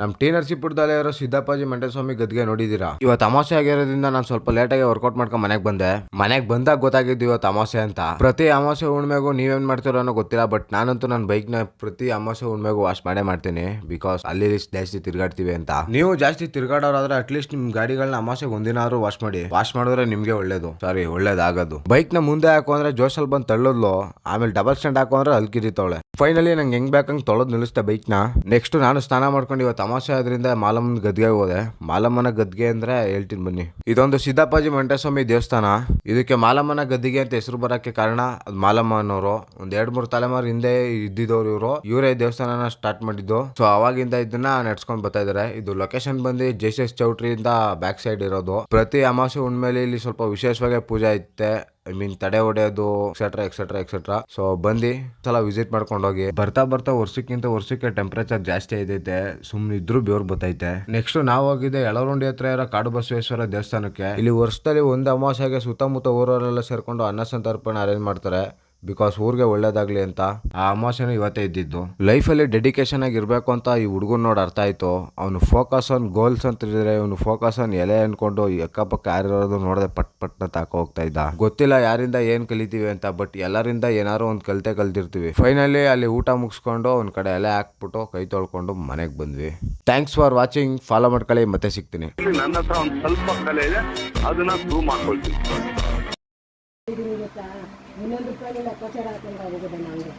ನಮ್ ಟಿ ನರಸೀಪುರದಲ್ಲೇ ಇರೋ ಸಿದ್ದಪ್ಪಾಜಿ ಮಂಟೇಸ್ವಾಮಿ ಗದ್ಗೆ ನೋಡಿದೀರಾ ಇವತ್ತು ಅಮಾಸೆ ಆಗಿರೋದ್ರಿಂದ ನಾನು ಸ್ವಲ್ಪ ಲೇಟಾಗಿ ವರ್ಕೌಟ್ ಮಾಡ್ಕೊಂಡು ಮನೆಗೆ ಬಂದೆ. ಮನೆಗೆ ಬಂದಾಗ ಗೊತ್ತಾಗಿದ್ದು ಇವತ್ತು ಅಮಾಸೆ ಅಂತ. ಪ್ರತಿ ಅಮಾಸೆ ಹುಣ್ಮೆಗೂ ನೀವೇನ್ ಮಾಡ್ತೀರೋ ಅನ್ನೋ ಗೊತ್ತಿಲ್ಲ ಬಟ್ ನಾನಂತೂ ನನ್ನ ಬೈಕ್ನ ಪ್ರತಿ ಅಮಾಸೆ ಉಣ್ಮೆಗೂ ವಾಶ್ ಮಾಡೇ ಮಾಡ್ತೀನಿ ಬಿಕಾಸ್ ಅಲ್ಲಿ ಜಾಸ್ತಿ ತಿರ್ಗಾಡ್ತೀವಿ ಅಂತ. ನೀವು ಜಾಸ್ತಿ ತಿರ್ಗಾಡೋರಾದ್ರೆ ಅಟ್ಲೀಸ್ಟ್ ನಿಮ್ ಗಾಡಿಗಳನ್ನ ಅಮಾಸೆಗೆ ಒಂದಿನಾದ್ರು ವಾಶ್ ಮಾಡಿ. ವಾಶ್ ಮಾಡಿದ್ರೆ ನಿಮ್ಗೆ ಒಳ್ಳೇದು. ಸಾರಿ ಒಳ್ಳೇದಾಗದು. ಬೈಕ್ನ ಮುಂದೆ ಹಾಕೋ ಅಂದ್ರೆ ಜೋಶಲ್ ಬಂದು ತಳ್ಳೋದ್ಲು, ಆಮೇಲೆ ಡಬಲ್ ಸ್ಟ್ಯಾಂಡ್ ಹಾಕೋ ಅಂದ್ರೆ ಅಲ್ಕಿರಿತವಳೆ ಫೈನಲಿ ನಂಗೆ ಹೆಂಗ್ ಬೇಕಂಗ್ ತೊಳೆದ್ ನಿಲ್ಲಿಸ್ತಾ ಬೈಕ್ನ. ನೆಕ್ಸ್ಟ್ ನಾನು ಸ್ನಾನ ಮಾಡ್ಕೊಂಡು ಇವತ್ತು ಅಮಾಸೆ ಆದ್ರಿಂದ ಮಾಲಮ್ಮನ ಗದ್ಗೆ ಹೋದೆ. ಮಾಲಮ್ಮನ ಗದ್ಗೆ ಅಂದ್ರೆ ಹೇಳ್ತೀನಿ ಬನ್ನಿ. ಇದೊಂದು ಸಿದ್ದಪ್ಪಾಜಿ ಮಂಟೇಸ್ವಾಮಿ ದೇವಸ್ಥಾನ. ಇದಕ್ಕೆ ಮಾಲಮ್ಮನ ಗದ್ದಿಗೆ ಅಂತ ಹೆಸರು ಬರಕ್ಕೆ ಕಾರಣ ಮಾಲಮ್ಮ ಅನ್ನೋರು. ಒಂದ್ ಎರಡ್ ಮೂರು ತಲೆಮಾರು ಹಿಂದೆ ಇದ್ದಿದ್ದವ್ರು ಇವರು. ಇವರೇ ದೇವಸ್ಥಾನನ ಸ್ಟಾರ್ಟ್ ಮಾಡಿದ್ದು. ಸೊ ಅವಾಗಿಂದ ಇದನ್ನ ನಡ್ಸ್ಕೊಂಡ್ ಬರ್ತಾ ಇದಾರೆ. ಇದು ಲೊಕೇಶನ್ ಬಂದು ಚೌಟ್ರಿ ಚೌಟ್ರಿಯಿಂದ ಬ್ಯಾಕ್ ಸೈಡ್ ಇರೋದು. ಪ್ರತಿ ಅಮಾಸೆ ಹುಣ್ಮೇಲೆ ಇಲ್ಲಿ ಸ್ವಲ್ಪ ವಿಶೇಷವಾಗಿ ಪೂಜೆ ಐತೆ ಐ ಮೀನ್ ತಡೆ ಹೊಡೆಯೋದು ಎಕ್ಸೆಟ್ರಾ ಎಕ್ಸೆಟ್ರಾ ಎಕ್ಸೆಟ್ರಾ ಸೊ ಬಂದು ಸಲ ವಿಸಿಟ್ ಮಾಡ್ಕೊಂಡು ಹೋಗಿ ಬರ್ತಾ ಬರ್ತಾ ವರ್ಷಕ್ಕಿಂತ ವರ್ಷಕ್ಕೆ ಟೆಂಪರೇಚರ್ ಜಾಸ್ತಿ ಐತೈತೆ ಸುಮ್ಮನೆ ಇದ್ರೂ ಬೇವ್ರು ಬತ್ತೈತೆ. ನೆಕ್ಸ್ಟ್ ನಾವು ಹೋಗಿದ್ದೆ ಯಳರುಂಡಿ ಹತ್ರ ಇರೋ ಕಾಡು ಬಸವೇಶ್ವರ ದೇವಸ್ಥಾನಕ್ಕೆ. ಇಲ್ಲಿ ವರ್ಷದಲ್ಲಿ ಒಂದು ಅಮಾವಾಸ್ಯೆಗೆ ಸುತ್ತಮುತ್ತ ಊರವರೆಲ್ಲ ಸೇರ್ಕೊಂಡು ಅನ್ನ ಸಂತರ್ಪಣೆ ಅರೇಂಜ್ ಮಾಡ್ತಾರೆ. ಬಿಕಾಸ್ ಊರಿಗೆ ಒಳ್ಳೇದಾಗ್ಲಿ ಅಂತ ಆ ಅಮಾವಾಸ್ಯೆನೂ ಇವತ್ತೇ ಇದ್ದಿದ್ದು. ಲೈಫಲ್ಲಿ ಡೆಡಿಕೇಶನ್ ಆಗಿ ಇರಬೇಕು ಅಂತ ಈ ಹುಡುಗನ ನೋಡಿ ಅರ್ಥ ಆಯ್ತು. ಅವನು ಫೋಕಸ್ ಆನ್ ಗೋಲ್ಸ್ ಅಂತ ಇದ್ರೆ ಇವನು ಫೋಕಸ್ ಆನ್ ಎಲೆ ಅನ್ಕೊಂಡು ಅಕ್ಕಪಕ್ಕ ಯಾರಿರೋದು ನೋಡದೆ ಪಟ್ ಪಟ್ ತಾಕ ಹೋಗ್ತಾ ಇದ್ದ. ಗೊತ್ತಿಲ್ಲ ಯಾರಿಂದ ಏನ್ ಕಲಿತೀವಿ ಅಂತ ಬಟ್ ಎಲ್ಲರಿಂದ ಏನಾರು ಒಂದು ಕಲಿತೆ ಕಲ್ತಿರ್ತೀವಿ ಫೈನಲಿ ಅಲ್ಲಿ ಊಟ ಮುಗಿಸ್ಕೊಂಡು ಅವನ ಕಡೆ ಎಲೆ ಹಾಕ್ಬಿಟ್ಟು ಕೈ ತೊಳ್ಕೊಂಡು ಮನೆಗೆ ಬಂದ್ವಿ. ಥ್ಯಾಂಕ್ಸ್ ಫಾರ್ ವಾಚಿಂಗ್ ಫಾಲೋ ಮಾಡ್ಕೊಳ್ಳಿ, ಮತ್ತೆ ಸಿಗ್ತೀನಿ. ನನ್ನ ಸ್ವಲ್ಪ ಕಲೆ ಇದೆ. ಅದನ್ನ ಪ್ರೂವ್ ಮಾಡ್ಕೊಳ್ತೀನಿ. ಇನ್ನೊಂದು ರೂಪಾಯಿ ಲೆಕ್ಕಾಚಾರ ಹಾಕೊಂಡು ಹೋಗೋದು ನಮಗೆ